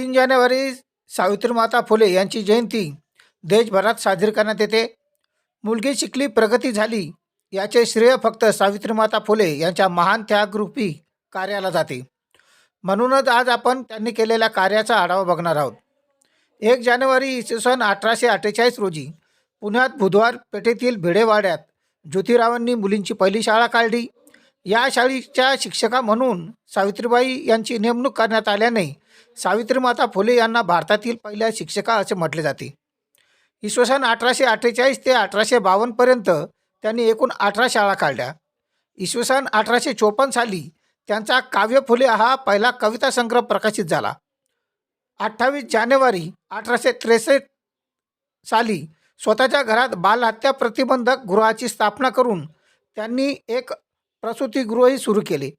तीन जानेवारी सावित्रीमाता फुले यांची जयंती. देशभरात साजरी करण्यात येते. मुलगी शिकली प्रगती झाली. याचे श्रेय फक्त सावित्रीमाता फुले यांच्या महान त्यागरूपी कार्याला जाते. म्हणूनच आज आपण त्यांनी केलेल्या कार्याचा आढावा बघणार आहोत. एक जानेवारी इसवी सन अठराशे अठ्ठेचाळीस रोजी पुण्यात बुधवार पेठेतील भिडेवाड्यात ज्योतिरावांनी मुलींची पहिली शाळा काढली. या शाळेच्या शिक्षका म्हणून सावित्रीबाई यांची नेमणूक करण्यात आल्याने सावित्रीमाता फुले यांना भारतातील पहिल्या शिक्षका असे म्हटले जाते. इसवी सन अठराशे अठ्ठेचाळीस ते अठराशे बावन्नपर्यंत त्यांनी एकूण अठरा शाळा काढल्या. इसवी सन अठराशे चोपन्न साली त्यांचा काव्य फुले हा पहिला कविता संग्रह प्रकाशित झाला. अठ्ठावीस जानेवारी अठराशे त्रेसष्ट साली स्वतःच्या घरात बालहत्या प्रतिबंधक गृहाची स्थापना करून त्यांनी एक प्रसूतीगृहही सुरू केले.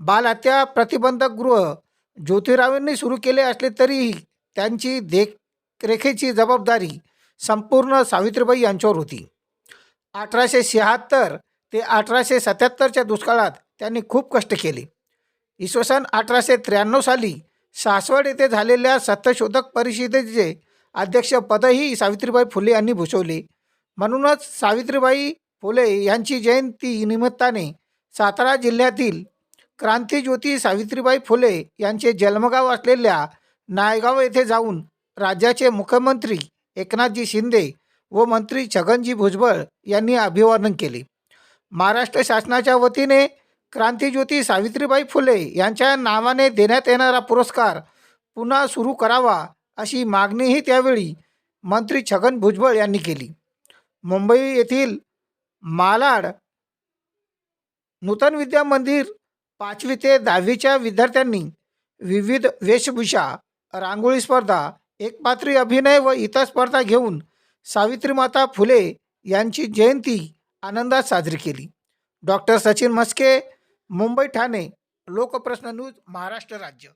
बालहत्या प्रतिबंधक गृह ज्योतिरावांनी सुरू केले असले तरीही त्यांची देखरेखेची जबाबदारी संपूर्ण सावित्रीबाई यांच्यावर होती. अठराशे शहात्तर ते अठराशे सत्याहत्तरच्या दुष्काळात त्यांनी खूप कष्ट केले. इसवी सन अठराशे त्र्याण्णव साली सासवड येथे झालेल्या सत्यशोधक परिषदेचे अध्यक्षपदही सावित्रीबाई फुले यांनी भूषवले. म्हणूनच सावित्रीबाई फुले यांची जयंती निमित्ताने सातारा जिल्ह्यातील क्रांतीज्योती सावित्रीबाई फुले यांचे जन्मगाव असलेल्या नायगाव येथे जाऊन राज्याचे मुख्यमंत्री एकनाथजी शिंदे व मंत्री छगनजी भुजबळ यांनी अभिवादन केले. महाराष्ट्र शासनाच्या वतीने क्रांतीज्योती सावित्रीबाई फुले यांच्या नावाने देण्यात येणारा पुरस्कार पुन्हा सुरू करावा अशी मागणीही त्यावेळी मंत्री छगन भुजबळ यांनी केली. मुंबई येथील मालाड नूतन विद्या मंदिर पाचवी ते दहावीच्या विद्यार्थ्यांनी विविध वेशभूषा रांगोळी स्पर्धा एकपात्री अभिनय व इतर स्पर्धा घेऊन सावित्रीमाता फुले यांची जयंती आनंदात साजरी केली. डॉक्टर सचिन मस्के मुंबई ठाणे लोकप्रश्न न्यूज महाराष्ट्र राज्य.